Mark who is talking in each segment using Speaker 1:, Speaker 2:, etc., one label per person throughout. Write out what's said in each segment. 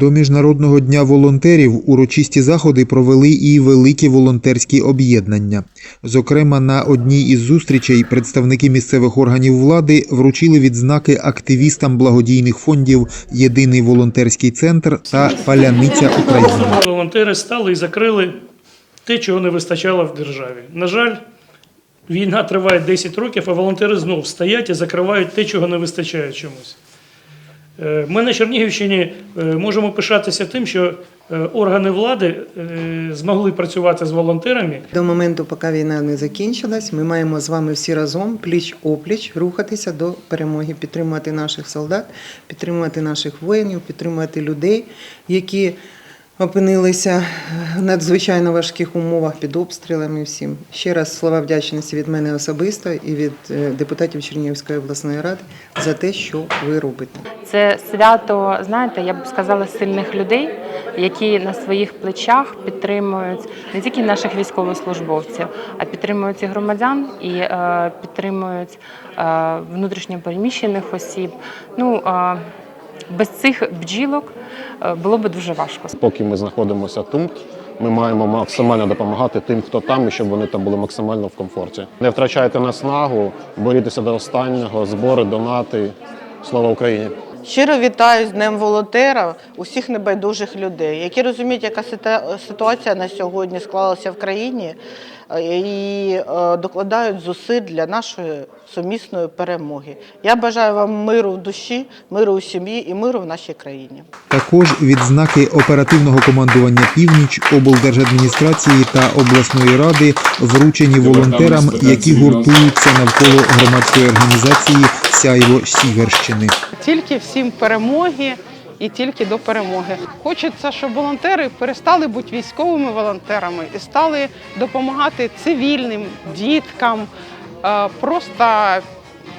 Speaker 1: До Міжнародного дня волонтерів урочисті заходи провели і великі волонтерські об'єднання. Зокрема, на одній із зустрічей представники місцевих органів влади вручили відзнаки активістам благодійних фондів Єдиний волонтерський центр та Паляниця України.
Speaker 2: Волонтери стали і закрили те, чого не вистачало в державі. На жаль, війна триває 10 років, а волонтери знов стоять і закривають те, чого не вистачає чомусь. Е, Ми на Чернігівщині е, можемо пишатися тим, що е, органи влади змогли працювати з волонтерами.
Speaker 3: До моменту, поки війна не закінчилась, ми маємо з вами всі разом пліч опліч рухатися до перемоги, підтримувати наших солдат, підтримувати наших воїнів, підтримувати людей, які опинилися в надзвичайно важких умовах під обстрілами. Всім ще раз слова вдячності від мене особисто і від е, депутатів Чернігівської обласної ради за те, що ви робите.
Speaker 4: Це свято, знаєте, я б сказала, сильних людей, які на своїх плечах підтримують не тільки наших військовослужбовців, а підтримують і громадян і е, підтримують е, внутрішньо переміщених осіб. Ну е, без цих бджілок е, було би дуже важко.
Speaker 5: Поки ми знаходимося тут, ми маємо максимально допомагати тим, хто там, і щоб вони там були максимально в комфорті. Не втрачайте наснагу, борітеся до останнього, збори, донати. Слава Україні!
Speaker 6: Щиро вітаю з Днем волонтера усіх небайдужих людей, які розуміють, яка ситуація на сьогодні склалася в країні е, і е, докладають зусиль для нашої сумісної перемоги. Я бажаю вам миру в душі, миру у сім'ї і миру в нашій країні.
Speaker 1: Також відзнаки оперативного командування Північ, облдержадміністрації та обласної ради вручені волонтерам, які гуртуються навколо громадської організації Сяйво Сіверщини.
Speaker 7: Тільки всім перемоги і тільки до перемоги. Хочеться, щоб волонтери перестали бути військовими волонтерами і стали допомагати цивільним діткам, е, просто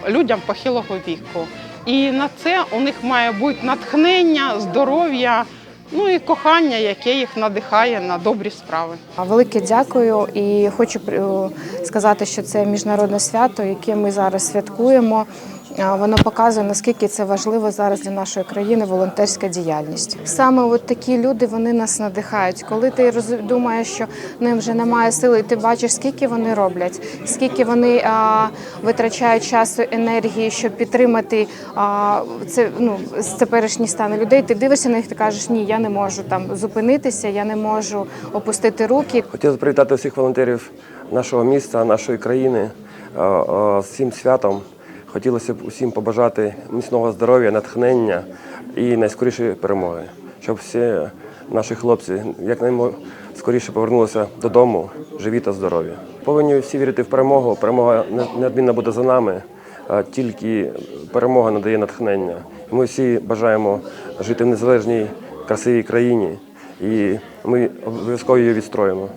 Speaker 7: людям похилого віку. І на це у них має бути натхнення, здоров'я, ну і кохання, яке їх надихає на добрі справи.
Speaker 8: Велике дякую і хочу е, сказати, що це міжнародне свято, яке ми зараз святкуємо. Воно показує наскільки це важливо зараз для нашої країни волонтерська діяльність. Саме от такі люди вони нас надихають. Коли ти думаєш, що ним вже немає сили, ти бачиш, скільки вони роблять, скільки вони а, витрачають часу, енергії, щоб підтримати а, це ну теперішній стан людей. Ти дивишся на них, ти кажеш, ні, я не можу там зупинитися, я не можу опустити руки.
Speaker 9: Хотів привітати всіх волонтерів нашого міста, нашої країни з цим святом. Хотілося б усім побажати міцного здоров'я, натхнення і найскорішої перемоги, щоб всі наші хлопці якнайскоріше повернулися додому, живі та здорові. Повинні всі вірити в перемогу. Перемога не- неодмінно буде за нами. а Тільки перемога надає натхнення. Ми всі бажаємо жити в незалежній, красивій країні, і ми обов'язково її відстроїмо.